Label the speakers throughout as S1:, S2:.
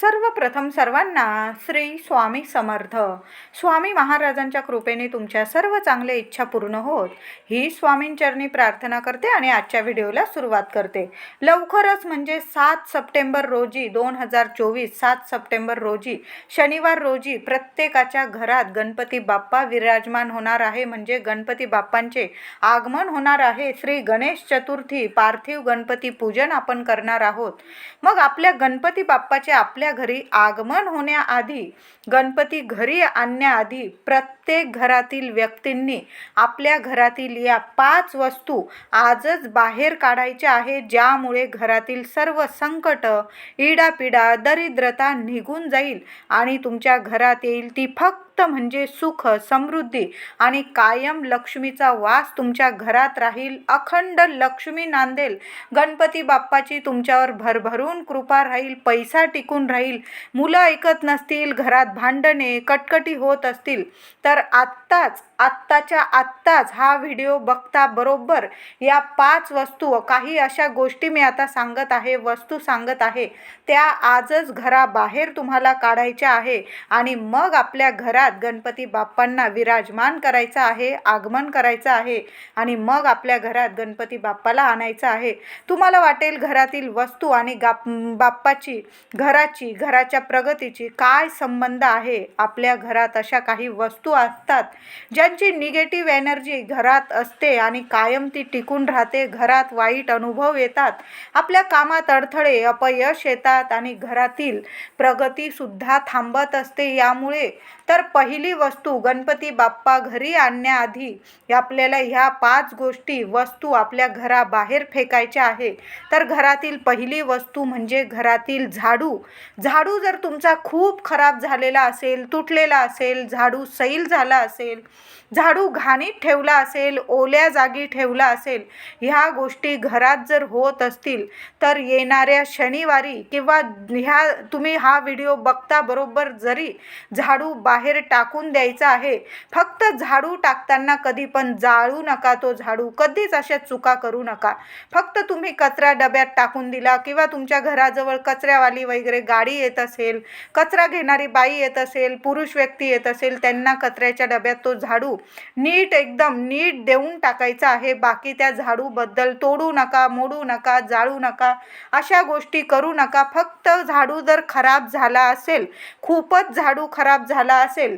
S1: सर्वप्रथम सर्वांना श्री स्वामी समर्थ. स्वामी महाराजांच्या कृपेने तुमच्या सर्व चांगल्या इच्छा पूर्ण होत. ही स्वामींचरणी प्रार्थना करते आणि आजच्या व्हिडिओला सुरुवात करते. लवकरच म्हणजे सात सप्टेंबर रोजी दोन हजार चोवीस सात सप्टेंबर रोजी शनिवार रोजी प्रत्येकाच्या घरात गणपती बाप्पा विराजमान होणार आहे. म्हणजे गणपती बाप्पांचे आगमन होणार आहे. श्री गणेश चतुर्थी पार्थिव गणपती पूजन आपण करणार आहोत. मग आपल्या गणपती बाप्पाचे आपल्या घरी आगमन होण्याआधी गणपती घरी आणण्याआधी प्रत्येक प्रत्येक घरातील व्यक्तींनी आपल्या घरातील या पाच वस्तू आजच बाहेर काढायच्या आहे ज्यामुळे घरातील सर्व संकट इडापिडा दरिद्रता निघून जाईल आणि तुमच्या घरात येईल ती फक्त म्हणजे सुख समृद्धी आणि कायम लक्ष्मीचा वास तुमच्या घरात राहील. अखंड लक्ष्मी नांदेल. गणपती बाप्पाची तुमच्यावर भरभरून कृपा राहील पैसा टिकून राहील. मुलं ऐकत नसतील घरात भांडणे कटकटी होत असतील तर तर आत्ताच आत्ताच्या आत्ताच हा व्हिडिओ बघता बरोबर या पाच वस्तू काही अशा गोष्टी मी आता सांगत आहे वस्तू सांगत आहे त्या आजच घराबाहेर तुम्हाला काढायच्या आहे आणि मग आपल्या घरात गणपती बाप्पांना विराजमान करायचं आहे आगमन करायचं आहे आणि मग आपल्या घरात गणपती बाप्पाला आणायचं आहे. तुम्हाला वाटेल घरातील वस्तू आणि गाप बाप्पाची घराची घराच्या प्रगतीची काय संबंध आहे? आपल्या घरात अशा काही वस्तू असतात. ज्यांची निगेटिव्ह एनर्जी घरात असते आणि कायम ती टिकून राहते घरात वाईट अनुभव येतात. आपल्या कामात अडथळे अपयश येतात आणि घरातील प्रगतीसुद्धा थांबत असते. यामुळे तर पहिली वस्तू गणपती बाप्पा घरी आणण्याआधी आपल्याला ह्या पाच गोष्टी वस्तू आपल्या घराबाहेर फेकायच्या आहे. तर घरातील पहिली वस्तू म्हणजे घरातील झाडू. झाडू जर तुमचा खूप खराब झालेला असेल तुटलेला असेल झाडू सैल झाला असेल झाडू घाणीत ठेवला असेल ओल्या जागी ठेवला असेल ह्या गोष्टी घरात जर होत असतील तर येणाऱ्या शनिवारी किंवा ह्या तुम्ही हा व्हिडिओ बघता बरोबर जरी झाडू बाहेर टाकून द्यायचा आहे फक्त झाडू टाकताना कधी पण जाळू नका तो झाडू कधीच अशा चुका करू नका. फक्त तुम्ही कचरा डब्यात टाकून दिला किंवा तुमच्या घराजवळ कचऱ्यावाली वगैरे गाडी येत असेल कचरा घेणारी बाई येत असेल पुरुष व्यक्ती येत असेल त्यांना कचऱ्याच्या डब्यात तो झाडू नीट एकदम नीट देऊन टाकायचा आहे. बाकी त्या झाडूबद्दल तोडू नका मोडू नका जाळू नका. अशा गोष्टी करू नका. फक्त झाडू जर खराब झाला असेल खूपच झाडू खराब झाला असेल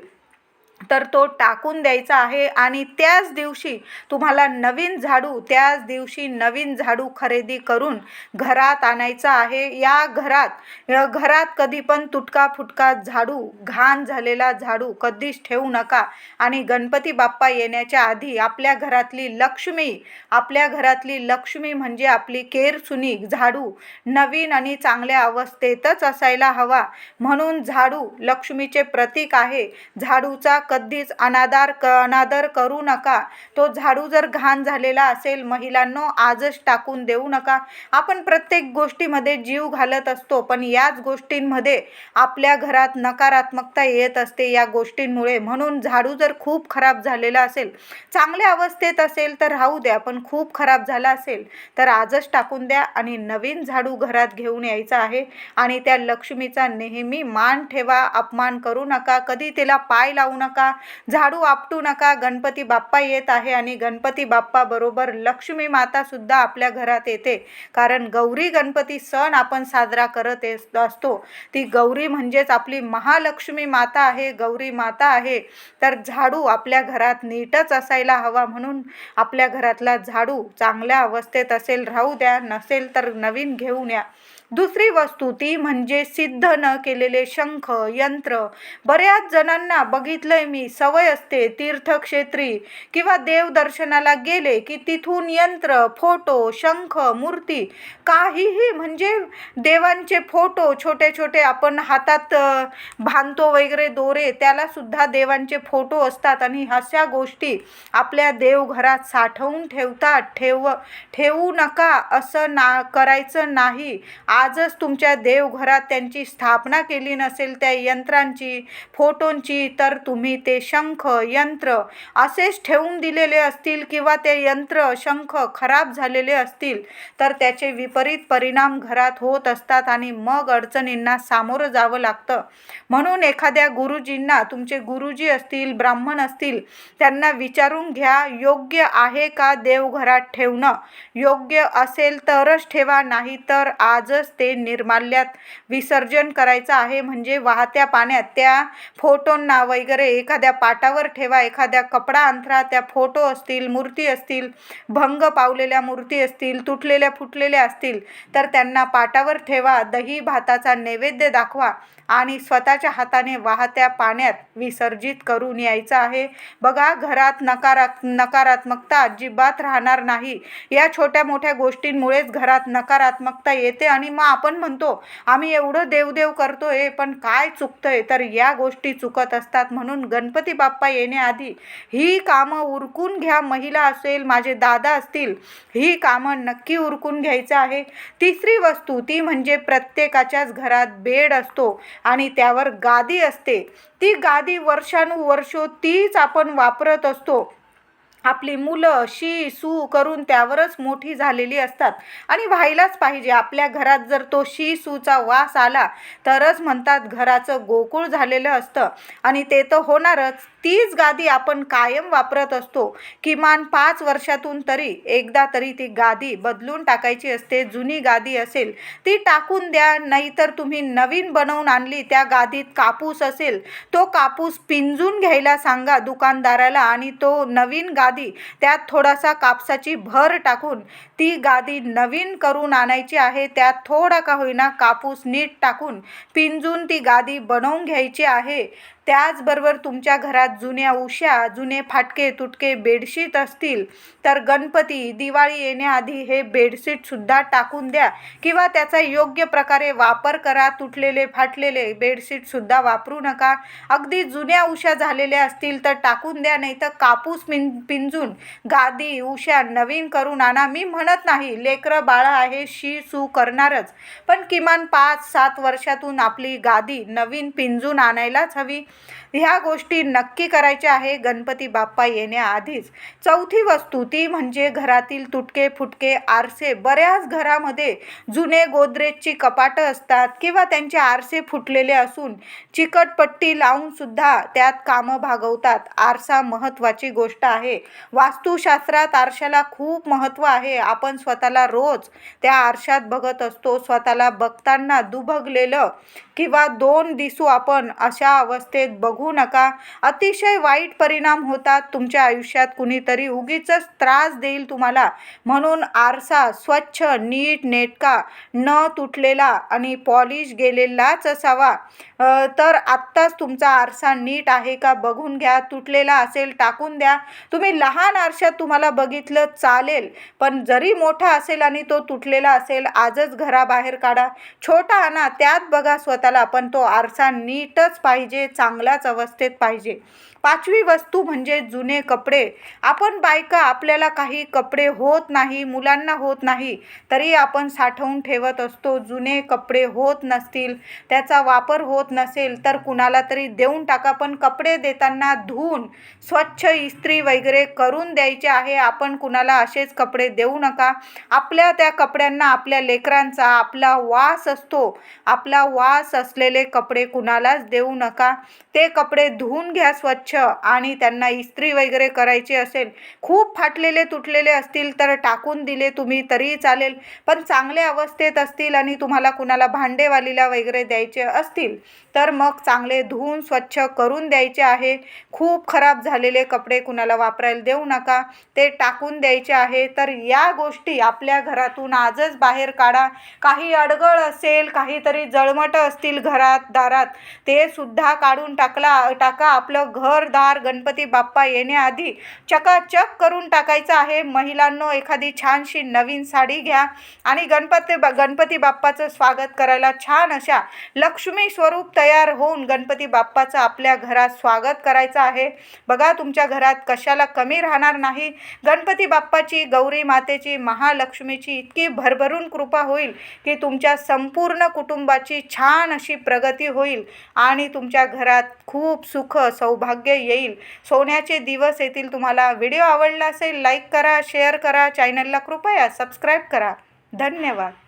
S1: तर तो टाकून द्यायचा आहे आणि त्याच दिवशी तुम्हाला नवीन झाडू त्याच दिवशी नवीन झाडू खरेदी करून घरात आणायचा आहे. या घरात घरात कधी पण तुटका फुटका झाडू घाण झालेला झाडू कधीच ठेवू नका. आणि गणपती बाप्पा येण्याच्या आधी आपल्या घरातली लक्ष्मी आपल्या घरातली लक्ष्मी म्हणजे आपली केरसुनी झाडू नवीन आणि चांगल्या अवस्थेतच असायला हवा. म्हणून झाडू लक्ष्मीचे प्रतीक आहे. झाडूचा कधीच अनादार क अनादर करू नका. तो झाडू जर घाण झालेला असेल महिलांनो आजच टाकून देऊ नका. आपण प्रत्येक गोष्टीमध्ये जीव घालत असतो पण याच गोष्टींमध्ये आपल्या घरात नकारात्मकता येत असते या गोष्टींमुळे. म्हणून झाडू जर खूप खराब झालेला असेल चांगल्या अवस्थेत असेल तर राहू द्या पण खूप खराब झाला असेल तर आजच टाकून द्या आणि नवीन झाडू घरात घेऊन यायचा आहे आणि त्या लक्ष्मीचा नेहमी मान ठेवा अपमान करू नका कधी तिला पाय लावू नका. झाडू आपटू नका. गणपती बाप्पा येत आहे आणि गणपती बाप्पा बरोबर लक्ष्मी माता सुद्धा आपल्या घरात येते. कारण गौरी गणपती सण आपण साजरा करत असतो. ती गौरी म्हणजेच आपली महालक्ष्मी माता आहे गौरी माता आहे. तर झाडू आपल्या घरात नीटच असायला हवा म्हणून आपल्या घरातला झाडू चांगल्या अवस्थेत असेल राहू द्या नसेल तर नवीन घेऊन या. दुसरी वस्तू ती म्हणजे सिद्ध न केलेले शंख यंत्र. बऱ्याच जणांना बघितलंय मी सवय असते तीर्थक्षेत्री किंवा देवदर्शनाला गेले की तिथून यंत्र फोटो शंख मूर्ती काहीही म्हणजे देवांचे फोटो छोटे छोटे आपण हातात भांतो बांधतो वगैरे दोरे त्याला सुद्धा देवांचे फोटो असतात आणि अशा गोष्टी आपल्या देवघरात साठवून ठेवतात. ठेव ठेवू नका असं ना करायचं नाही. आजच तुमच्या देवघरात त्यांची स्थापना केली नसेल त्या यंत्रांची फोटोंची तर तुम्ही ते शंख यंत्र असेच ठेवून दिलेले असतील किंवा ते यंत्र शंख खराब झालेले असतील तर त्याचे विपरीत परिणाम घरात होत असतात आणि मग अडचणींना सामोरं जावं लागतं. म्हणून एखाद्या गुरुजींना तुमचे गुरुजी असतील ब्राह्मण असतील त्यांना विचारून घ्या योग्य आहे का देवघरात ठेवणं? योग्य असेल तरच ठेवा नाही तर आजच ते निर्माल्यात विसर्जन करायचं आहे. म्हणजे वाहत्या पाण्यात त्या फोटोंना वगैरे एखाद्या पाटावर ठेवा एखाद्या कपडा अंथरा त्या फोटो असतील मूर्ती असतील भंग पावलेल्या मूर्ती असतील तुटलेल्या फुटलेल्या असतील तर त्यांना पाटावर ठेवा दही भाताचा नैवेद्य दाखवा आणि स्वतःच्या हाताने वाहत्या पाण्यात विसर्जित करून यायचं आहे. बघा घरात नकारात नकारात्मकता अजिबात राहणार नाही. या छोट्या मोठ्या गोष्टींमुळेच घरात नकारात्मकता येते आणि मग आपण म्हणतो आम्ही एवढं देवदेव करतो आहे पण काय चुकतं आहे तर या गोष्टी चुकत असतात. म्हणून गणपती बाप्पा येण्याआधी ही कामं उरकून घ्या. महिला असेल माझे दादा असतील ही कामं नक्की उरकून घ्यायचं आहे. तिसरी वस्तू ती म्हणजे प्रत्येकाच्याच घरात बेड असतो आणि त्यावर गादी असते. ती गादी वर्षानुवर्षो तीच आपण वापरत असतो. आपली मुलं शी सू करून त्यावरच मोठी झालेली असतात. आणि व्हायलाच पाहिजे. आपल्या घरात जर तो शी सूचा वास आला तरच म्हणतात घराचं गोकुळ झालेलं असतं. आणि ते तर होणारच. तीच गादी आपण कायम वापरत असतो. किमान पाच वर्षातून तरी एकदा तरी ती गादी बदलून टाकायची असते. जुनी गादी असेल ती टाकून द्या. नाहीतर तुम्ही नवीन बनवून आणली त्या गादीत कापूस असेल तो कापूस पिंजून घ्यायला सांगा दुकानदाराला आणि तो नवीन गादी. त्यात थोडासा कापसाची भर टाकून ती गादी नवीन करून आणायची आहे. त्यात थोडा का होईना कापूस नीट टाकून पिंजून ती गादी बनवून घ्यायची आहे. त्याचबरोबर तुमच्या घरात जुन्या उश्या जुने फाटके तुटके बेडशीट असतील तर गणपती दिवाळी येण्याआधी हे बेडशीटसुद्धा टाकून द्या किंवा त्याचा योग्य प्रकारे वापर करा. तुटलेले फाटलेले बेडशीटसुद्धा वापरू नका. अगदी जुन्या उश्या झालेल्या असतील तर टाकून द्या नाही तर कापूस पिं पिंजून गादी उश्या नवीन करून आणा. मी म्हणत नाही लेकरं बाळं आहे शी सू करणारच. पण किमान पाच सात वर्षातून आपली गादी नवीन पिंजून आणायलाच हवी. ह्या गोष्टी नक्की करायच्या आहे गणपती बाप्पा येण्याआधीच. चौथी वस्तू ती म्हणजे घरातील तुटके फुटके आरसे. बऱ्याच घरामध्ये जुने गोदरेजची कपाटं असतात किंवा त्यांचे आरसे फुटलेले असून चिकटपट्टी लावूनसुद्धा त्यात कामं भागवतात. आरसा महत्त्वाची गोष्ट आहे. वास्तुशास्त्रात आरशाला खूप महत्त्व आहे. आपण स्वतःला रोज त्या आरशात बघत असतो. स्वतःला बघताना दुभगलेलं किंवा दोन दिसू आपण अशा अवस्थेत बघू नका. अतिशय वाईट परिणाम होतात. तुमच्या आयुष्यात कुणीतरी उगीच त्रास देईल तुम्हाला. म्हणून आरसा स्वच्छ नीट नेटका न तुटलेला आणि पॉलिश गेलेलाच असावा. तर आत्ताच तुमचा आरसा नीट आहे का बघून घ्या. तुटलेला असेल टाकून द्या. तुम्ही लहान आरशात तुम्हाला बघितलं चालेल. पण जरी मोठा असेल आणि तो तुटलेला असेल आजच घराबाहेर काढा. छोटा आणा त्यात बघा स्वतःला. पण तो आरसा नीटच पाहिजे चांगल्याच अवस्थेत पाहिजे. पाचवी वस्तू म्हणजे जुने कपडे. आपण बायका आपल्याला काही कपडे होत नाही मुलांना होत नाही तरी आपण साठवून ठेवत असतो. जुने कपडे होत नसतील त्याचा वापर होत नसेल तर कुणाला तरी देऊन टाका. पण कपडे देताना धुवून स्वच्छ इस्त्री वगैरे करून द्यायचे आहे. आपण कुणाला असेच कपडे देऊ नका. आपल्या त्या कपड्यांना आपल्या लेकरांचा आपला वास असतो. आपला वास असलेले कपडे कुणालाच देऊ नका. ते कपडे धुवून घ्या स्वच्छ स्वच्छ आणि त्यांना इस्त्री वगैरे करायची असेल खूप फाटलेले तुटलेले असतील तर टाकून दिले तुम्ही तरीही चालेल. पण चांगल्या अवस्थेत असतील आणि तुम्हाला कुणाला भांडेवालीला वगैरे द्यायचे असतील तर मग चांगले धुवून स्वच्छ करून द्यायचे आहे. खूप खराब झालेले कपडे कुणाला वापरायला देऊ नका. ते टाकून द्यायचे आहे. तर या गोष्टी आपल्या घरातून आजच बाहेर काढा. काही अडगळ असेल काहीतरी जळमटं असतील घरात दारात ते सुद्धा काढून टाकला टाका आपलं घर. घरदार गणपती बाप्पा येण्याआधी चकाचक करून टाकायचं आहे. महिलांनो एखादी छानशी नवीन साडी घ्या आणि गणपती बा गणपती बाप्पाचं स्वागत करायला छान अशा लक्ष्मी स्वरूप तयार होऊन गणपती बाप्पाचं आपल्या घरात स्वागत करायचं आहे. बघा तुमच्या घरात कशाला कमी राहणार नाही. गणपती बाप्पाची गौरी मातेची महालक्ष्मीची इतकी भरभरून कृपा होईल की तुमच्या संपूर्ण कुटुंबाची छान अशी प्रगती होईल आणि तुमच्या घरात खूप सुख सौभाग्य येईल. सोन्याचे दिवस येतील. तुम्हाला व्हिडिओ आवडला असेल लाईक करा शेअर करा चॅनलला कृपया सबस्क्राईब करा. धन्यवाद.